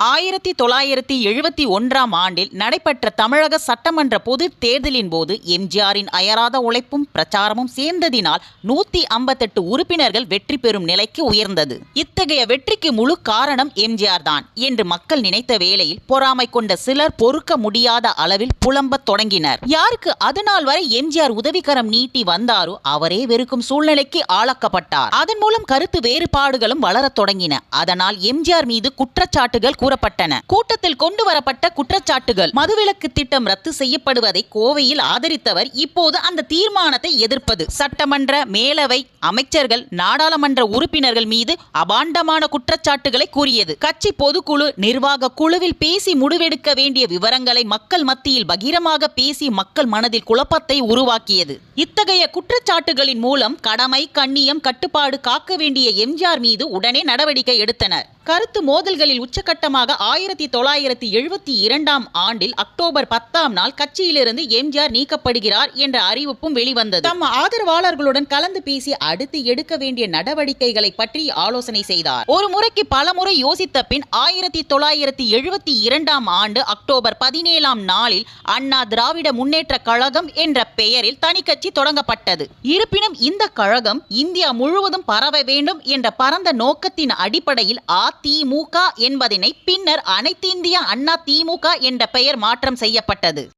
ஆயிரத்தி தொள்ளாயிரத்தி எழுபத்தி ஒன்றாம் ஆண்டில் நடைபெற்ற தமிழக சட்டமன்ற பொது தேர்தலின் போது எம்ஜிஆரின் அயராத உழைப்பும் பிரச்சாரமும் சேர்ந்ததினால் நூத்தி ஐம்பத்தெட்டு உறுப்பினர்கள் வெற்றி பெறும் நிலைக்கு உயர்ந்தது. இத்தகைய வெற்றிக்கு முழு காரணம் எம்ஜிஆர் தான் என்று மக்கள் நினைத்த வேளையில் பொறாமை கொண்ட சிலர் பொறுக்க முடியாத அளவில் புலம்பத் தொடங்கினர். யாருக்கு அதுநாள் வரை எம்ஜிஆர் உதவிக்கரம் நீட்டி வந்தாரோ அவரே வெறுக்கும் சூழ்நிலைக்கு ஆளாக்கப்பட்டார். அதன் மூலம் கருத்து வேறுபாடுகளும் வளரத் தொடங்கின. அதனால் எம்ஜிஆர் மீது குற்றச்சாட்டுகள் கூறப்பட்டன. கூட்டத்தில் கொண்டு வரப்பட்ட குற்றச்சாட்டுகள். மதுவிலக்கு திட்டம் ரத்து செய்யப்படுவதை கோவையில் ஆதரித்தவர் இப்போது அந்த தீர்மானத்தை எதிர்ப்பது. சட்டமன்ற மேலவை அமைச்சர்கள் நாடாளுமன்ற உறுப்பினர்கள் மீது அபாண்டமான குற்றச்சாட்டுகளை கூறியது. கட்சி பொதுக்குழு நிர்வாக குழுவில் பேசி முடிவெடுக்க வேண்டிய விவரங்களை மக்கள் மத்தியில் பகிரமாக பேசி மக்கள் மனதில் குழப்பத்தை உருவாக்கியது. இத்தகைய குற்றச்சாட்டுகளின் மூலம் கடமை கண்ணியம் கட்டுப்பாடு காக்க வேண்டிய எம்ஜிஆர் மீது உடனே நடவடிக்கை எடுத்தனர். கருத்து மோதல்களில் உச்சகட்டமாக ஆயிரத்தி தொள்ளாயிரத்தி எழுபத்தி இரண்டாம் ஆண்டில் அக்டோபர் பத்தாம் நாள் கட்சியிலிருந்து எம்ஜிஆர் நீக்கப்படுகிறார் என்ற அறிவிப்பும் வெளிவந்தது. தம் ஆதரவாளர்களுடன் கலந்து பேசி அடுத்து எடுக்க வேண்டிய நடவடிக்கைகளை பற்றி ஆலோசனை செய்தார். ஒரு முறைக்கு பல முறை யோசித்த பின் ஆயிரத்தி தொள்ளாயிரத்தி எழுபத்தி இரண்டாம் ஆண்டு அக்டோபர் பதினேழாம் நாளில் அண்ணா திராவிட முன்னேற்ற கழகம் என்ற பெயரில் தனிக்கட்சி தொடங்கப்பட்டது. இருப்பினும் இந்த கழகம் இந்தியா முழுவதும் பரவ வேண்டும் என்ற பரந்த நோக்கத்தின் அடிப்படையில் திமுக என்பதனை பின்னர் அனைத்திந்திய அண்ணா திமுக என்ற பெயர் மாற்றம் செய்யப்பட்டது.